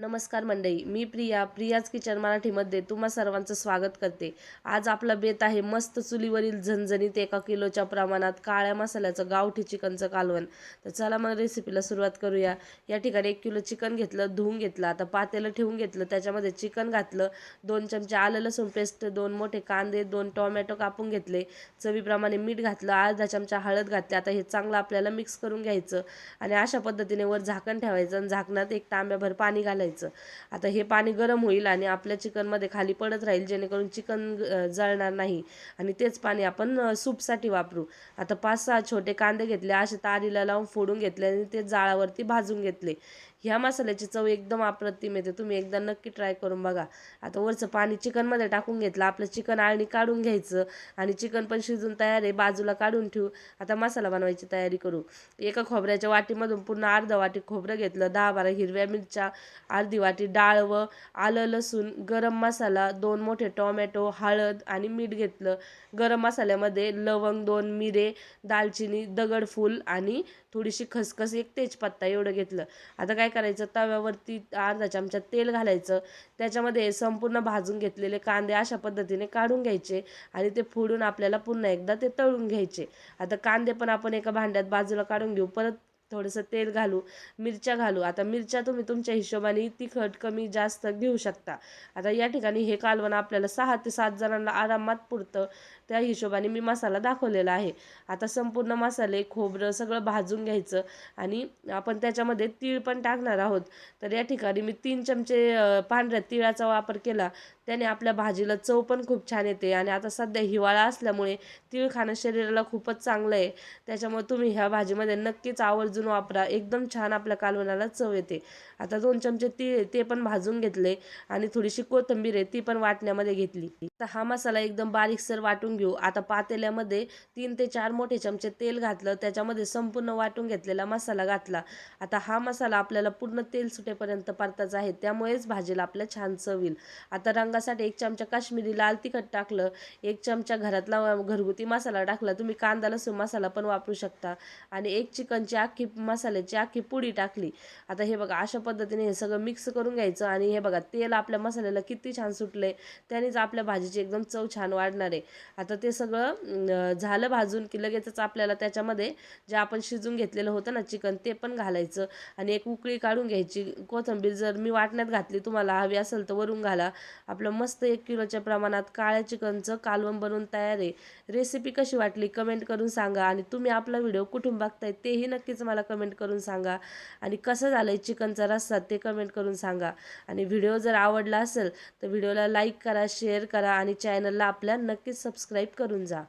नमस्कार मंडळी मी प्रिया प्रियाज किचन मराठीमध्ये तुम्हा सर्वांचं स्वागत करते. आज आपला बेत आहे मस्त चुलीवरील झणझणीत एका किलोच्या प्रमाणात काळ्या मसाल्याचं गावठी चिकनचं कालवण. तर चला मग रेसिपीला सुरुवात करूया. या ठिकाणी एक किलो चिकन घेतलं धुवून घेतलं आता पातेलं ठेवून घेतलं त्याच्यामध्ये चिकन घातलं दोन चमचे आलं लसूण पेस्ट दोन मोठे कांदे दोन टोमॅटो कापून घेतले चवीप्रमाणे मीठ घातलं अर्धा चमचा हळद घातली आता हे चांगलं आपल्याला मिक्स करून घ्यायचं आणि अशा पद्धतीने वर झाकण ठेवायचं आणि झाकणात एक तांब्याभर पाणी घालायचं. आता हे पाणी गरम होईल आणि आपल्या चिकनमध्ये खाली पडत राहील जेणेकरून चिकन जळणार नाही. आणि तेच पाणी आपण सूपसाठी वापरू. आता पाच सहा छोटे कांदे घेतले असे तारीला लावून फोडून घेतले आणि ते जाळावरती भाजून घेतले. ह्या मसाल्याची चव एकदम अप्रतिम येते. तुम्ही एकदा नक्की ट्राय करून बघा. आता वरचं पाणी चिकनमध्ये टाकून घेतलं. आपलं चिकन आळणी काढून घ्यायचं. आणि चिकन पण शिजून तयार आहे. बाजूला काढून ठेवू. आता मसाला बनवायची तयारी करू. एका खोबऱ्याच्या वाटीमधून पूर्ण अर्धा वाटी खोबरं घेतलं. दहा बारा हिरव्या मिरच्या अर्धी वाटी डाळ व आलं लसूण गरम मसाला दोन मोठे टोमॅटो हळद आणि मीठ घेतलं. गरम मसाल्यामध्ये लवंग दोन मिरे दालचिनी दगडफूल आणि थोडीशी खसखस एक तेजपत्ता एवढं घेतलं. आता काय करायचं? तव्यावरती अर्धा चमचा तेल घालायचं. त्याच्यामध्ये संपूर्ण भाजून घेतलेले कांदे अशा पद्धतीने काढून घ्यायचे आणि ते फोडून आपल्याला पुन्हा एकदा ते तळून घ्यायचे. आता कांदे पण आपण एका भांड्यात बाजूला काढून घेऊ. परत थोडंसं तेल घालू मिरच्या घालू. आता मिरच्या तुम्ही तुमच्या हिशोबाने तिखट कमी जास्त घेऊ शकता. आता या ठिकाणी हे कालवण आपल्याला सहा ते सात जणांना आरामात पुरतं. त्या हिशोबाने मी मसाला दाखवलेला आहे. आता संपूर्ण मसाले खोबरं सगळं भाजून घ्यायचं आणि आपण त्याच्यामध्ये तीळ पण टाकणार आहोत. तर या ठिकाणी मी तीन चमचे पांढऱ्या तिळाचा वापर केला. त्याने आपल्या भाजीला चव पण खूप छान येते आणि आता सध्या हिवाळा असल्यामुळे तीळ खाणं शरीराला खूपच चांगलं आहे. त्याच्यामुळे तुम्ही ह्या भाजीमध्ये नक्कीच आवर्जून वापरा. एकदम छान आपल्या कालवणाला चव येते. आता दोन चमचे ती ते पण भाजून घेतले आणि थोडीशी कोथिंबीर आहे ती पण वाटण्यामध्ये घेतली. तर हा मसाला एकदम बारीकसर वाटून घेऊ. आता पातेल्यामध्ये तीन ते चार मोठे चमचे तेल घातलं त्याच्यामध्ये संपूर्ण वाटून घेतलेला मसाला घातला. आता हा मसाला आपल्याला पूर्ण तेल सुटेपर्यंत परतायचा आहे त्यामुळेच भाजीला आपल्या छान चव येईल. आता रंगासाठी एक चमचा काश्मीरी लाल तिखट टाकलं एक चमचा घरातला घरगुती मसाला टाकला तुम्ही कांदा लसूण मसाला पण वापरू शकता. आणि एक चिकनची आखी मसाल्याची आखी पुडी टाकली. आता हे बघा अशा पद्धतीने हे सगळं मिक्स करून घ्यायचं आणि हे बघा तेल आपल्या मसाल्याला किती छान सुटले त्यानेच आपल्या भाजी भाजीची एकदम चव छान वाढणार आहे. आता ते सगळं झालं भाजून की लगेचच आपल्याला त्याच्यामध्ये जे आपण शिजून घेतलेलं होतं ना चिकन ते पण घालायचं. आणि एक उकळी काढून घ्यायची. कोथिंबीर जर मी वाटण्यात घातली तुम्हाला हवी असेल तर वरून घाला. आपलं मस्त एक किलोच्या प्रमाणात काळ्या चिकनचं कालवण बनवून तयार आहे. रेसिपी कशी वाटली कमेंट करून सांगा आणि तुम्ही आपला व्हिडिओ कुठून बघताय तेही नक्कीच मला कमेंट करून सांगा. आणि कसं झालं आहे चिकनचा रस्सा ते कमेंट करून सांगा. आणि व्हिडिओ जर आवडला असेल तर व्हिडिओला लाईक करा शेअर करा आणि चॅनलला आपल्या नक्कीच सबस्क्राईब करून जा.